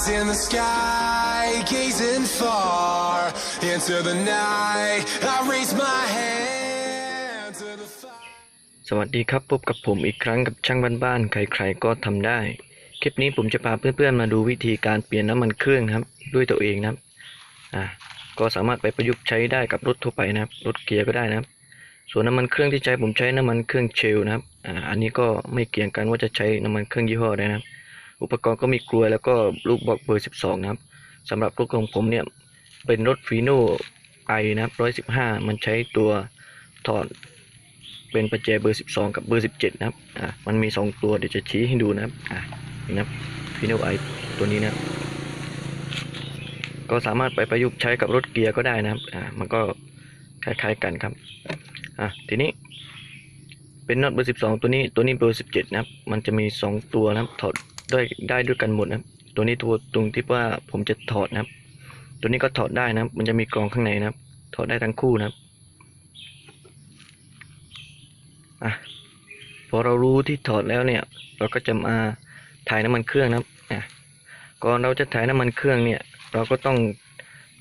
eyes in the sky, gazing far into the night. I raise my hand to the fire. สวัสดีครับพบกับผมอีกครั้งกับช่างบ้านๆ ใครๆ ก็ทำได้ คลิปนี้ผมจะพาเพื่อนๆ มาดูวิธีการเปลี่ยนน้ำมันเครื่องครับ ด้วยตัวเองนะครับ อ่า ก็สามารถไปประยุกต์ใช้ได้กับรถทั่วไปนะครับ รถเกียร์ก็ได้นะครับ ส่วนน้ำมันเครื่องที่ใช้ผมใช้น้ำมันเครื่องเชลนะครับ อ่า อันนี้ก็ไม่เกี่ยงกันว่าจะใช้น้ำมันเครื่องยี่ห้อใดนะครับ อุปกรณ์ก็มีกลวยแล้วก็ลูกบอกเบอร์ 12 นะครับสำหรับรถของผมเนี่ยเป็นรถฟีโน่ไอนะครับ 115 มันใช้ตัวถอดเป็นประแจเบอร์ 12 กับเบอร์ 17 นะครับอ่ามันมี 2 ตัวเดี๋ยวจะชี้ให้ดูนะครับอ่านี่นะครับฟิโน่ไอตัวนี้นะครับก็สามารถไปประยุกต์ใช้กับรถเกียร์ก็ได้นะครับ อ่า มันก็คล้ายๆกันครับ อะ ทีนี้ เป็นน็อตเบอร์ 12 ตัวนี้ ตัวนี้เบอร์ 17 นะครับ มันจะมี 2 ตัวนะครับ ถอด ได้ได้ด้วยกันหมดนะครับ ตัวนี้ตัวตรงที่ว่าผมจะถอดนะครับ ตัวนี้ก็ถอดได้นะครับ มันจะมีกรองข้างในนะครับ ถอดได้ทั้งคู่นะครับอะพอเรารู้ที่ถอดแล้วเนี่ย เราก็จะมาถ่ายน้ำมันเครื่องนะครับอะก่อนเราจะถ่ายน้ำมันเครื่องเนี่ย เราก็ต้อง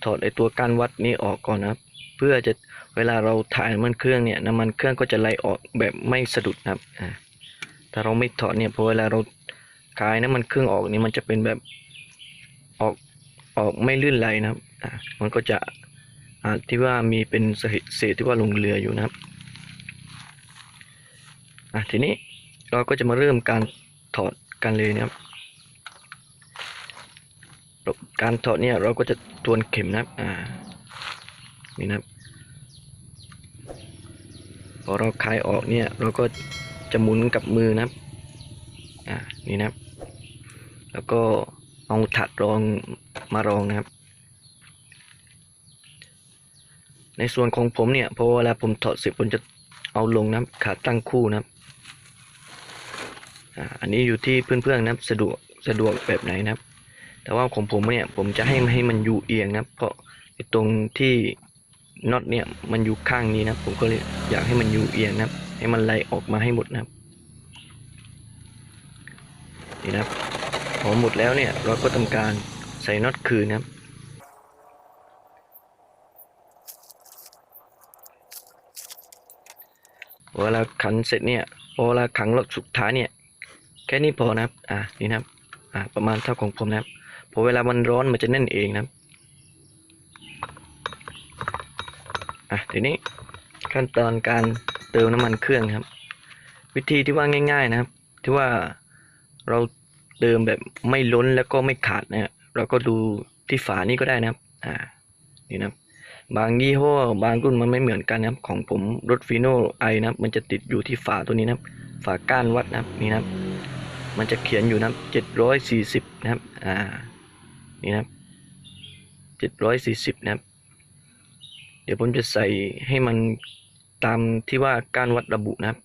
ถอดไอตัวการวัดนี้ออกก่อนนะครับ เพื่อจะเวลาเราถ่ายน้ำมันเครื่องเนี่ยน้ำมันเครื่องก็จะไหลออกแบบไม่สะดุดนะครับอะถ้าเราไม่ถอดเนี่ยพอเวลาเรา คายน้ำมันเครื่องออกนี่มันจะเป็นแบบออกออกไม่ลื่นไหลนะครับอะมันก็จะอ่าที่ว่ามีเป็นเศษเศษที่ว่าลงเรืออยู่นะครับอะทีนี้เราก็จะมาเริ่มการถอดกันเลยนะครับ การถอดเนี่ยเราก็จะทวนเข็มนะครับอ่านี่นะครับพอเราคลายออกเนี่ยเราก็จะหมุนกับมือนะครับอ่านี่นะครับ แล้วก็เอาถัดรองมารองนะครับ ในส่วนของผมเนี่ยพอเวลาผมถอดเสร็จผมจะเอาลงนะขาตั้งคู่นะครับอ่าอันนี้อยู่ที่เพื่อนๆนะครับสะดวกสะดวกแบบไหนนะครับ แต่ว่าของผมเนี่ยผมจะให้ให้มันอยู่เอียงนะเพราะตรงที่น็อตเนี่ยมันอยู่ข้างนี้นะผมก็เลยอยากให้มันอยู่เอียงนะครับ ให้มันไหลออกมาให้หมดนะครับนี่นะครับ พอหมดแล้วเนี่ยเราก็ทำการใส่น็อตคืนครับเวลาขันเสร็จเนี่ยพอเวลาขังรอบสุดท้ายเนี่ยแค่นี้พอนะครับอ่านี่นะครับอ่าประมาณเท่าของผมนะครับพอเวลามันร้อนมันจะแน่นเองนะครับอะทีนี้ขั้นตอนการเติมน้ำมันเครื่องครับ วิธีที่ว่าง่าย ๆนะครับ ที่ว่าเรา เติมแบบไม่ล้นแล้วก็ไม่ขาดนะเราก็ดูที่ฝานี่ก็ได้นะครับ อ่า นี่นะครับ บางยี่ห้อบางรุ่นมันไม่เหมือนกันนะครับ ของผมรถฟีโนไอนะครับ มันจะติดอยู่ที่ฝาตัวนี้นะครับ ฝาก้านวัดนะครับนี่นะครับ มันจะเขียนอยู่นะครับเจ็ดร้อยสี่สิบนะครับ อ่า นี่นะครับเจ็ดร้อยสี่สิบนะครับ เดี๋ยวผมจะใส่ให้มันตามที่ว่าการวัดระบุนะครับ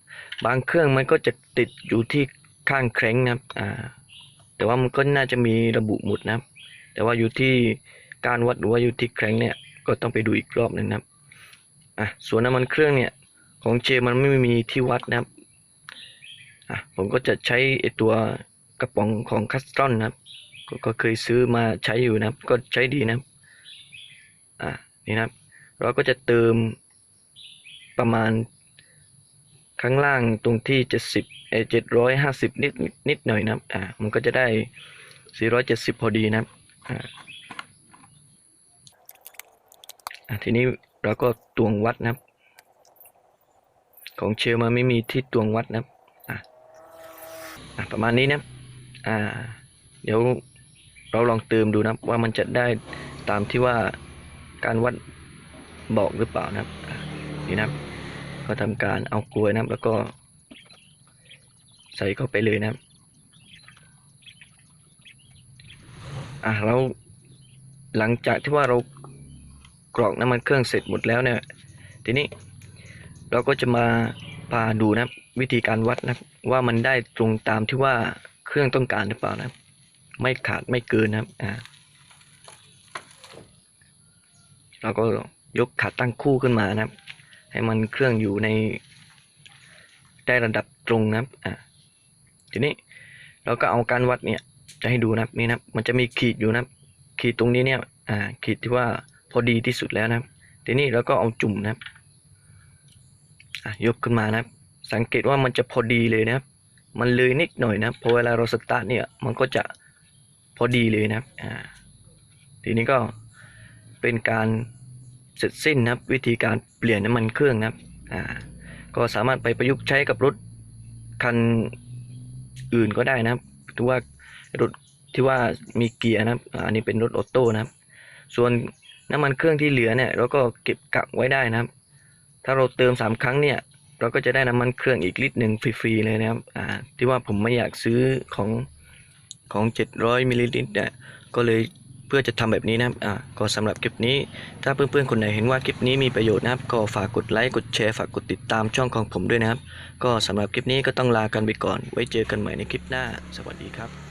บางเครื่องมันก็จะติดอยู่ที่ข้างแคร้งนะครับ อ่า แต่ว่ามันก็น่าจะมีระบุหมดนะครับ แต่ว่าอยู่ที่การวัดหรือว่าอยู่ที่แครงเนี่ยก็ต้องไปดูอีกรอบหนึ่งนะครับอะส่วนน้ำมันเครื่องเนี่ยของเจมันไม่มีที่วัดนะครับอะผมก็จะใช้ไอตัวกระป๋องของคัสตรอนนะครับกก็เคยซื้อมาใช้อยู่นะครับ ก็ใช้ดีนะครับอะนี่นะครับ เราก็จะเติมประมาณข้างล่างตรงที่เจ็ดสิบ เจ็ดร้อยห้าสิบนิดนิดหน่อยนะครับอ่ามันก็จะได้สี่ร้อยเจ็ดสิบพอดีนะครับอ่าอะทีนี้เราก็ตวงวัดนะครับ ของเชลมาไม่มีที่ตวงวัดนะครับอะอะประมาณนี้นะอ่า เดี๋ยวเราลองเติมดูนะครับว่ามันจะได้ตามที่ว่าการวัดบอกหรือเปล่านะครับนี่นะครับก็ทำการเอากลวยนะครับแล้วก็ ใส่เข้าไปเลยนะครับ อะแล้วหลังจากที่ว่าเรากรอกน้ำมันเครื่องเสร็จหมดแล้วเนี่ย ทีนี้เราก็จะมาพาดูนะครับวิธีการวัดนะว่ามันได้ตรงตามที่ว่าเครื่องต้องการหรือเปล่านะไม่ขาดไม่เกินนะครับอ่าเราก็ยกขาตั้งคู่ขึ้นมานะครับ ให้มันเครื่องอยู่ในได้ระดับตรงนะครับอ่า ทีนี้เราก็เอาการวัดเนี่ยจะให้ดูนะนี่นะมันจะมีขีดอยู่นะขีดตรงนี้เนี่ยอ่าขีดที่ว่าพอดีที่สุดแล้วนะทีนี้เราก็เอาจุ่มนะยกขึ้นมานะสังเกตว่ามันจะพอดีเลยนะมันเลยนิดหน่อยนะพอเวลาเราสตาร์ทเนี่ยมันก็จะพอดีเลยนะอ่าทีนี้ก็เป็นการเสร็จสิ้นนะวิธีการเปลี่ยนน้ำมันเครื่องนะอ่าก็สามารถไปประยุกต์ใช้กับรถคัน อื่นก็ได้นะครับถือว่ารถที่ว่ามีเกียร์นะครับอ่าอันนี้เป็นรถออโต้นะครับ ส่วนน้ำมันเครื่องที่เหลือเนี่ยเราก็เก็บกักไว้ได้นะครับ ถ้าเราเติมสามครั้งเนี่ยเราก็จะได้น้ำมันเครื่องอีกลิตรหนึ่งฟรีๆเลยนะครับอ่าที่ว่าผมไม่อยากซื้อของของ 700มิลลิลิตรเนี่ยก็เลย พื่อจะทำแบบนี้นะครับอ่าก็สำหรับคลิปนี้ ถ้าเพื่อนๆคนไหนเห็นว่าคลิปนี้มีประโยชน์นะครับ ก็ฝากกดไลค์กดแชร์ฝากกดติดตามช่องของผมด้วยนะครับ ก็สำหรับคลิปนี้ก็ต้องลากันไปก่อน ไว้เจอกันใหม่ในคลิปหน้า สวัสดีครับ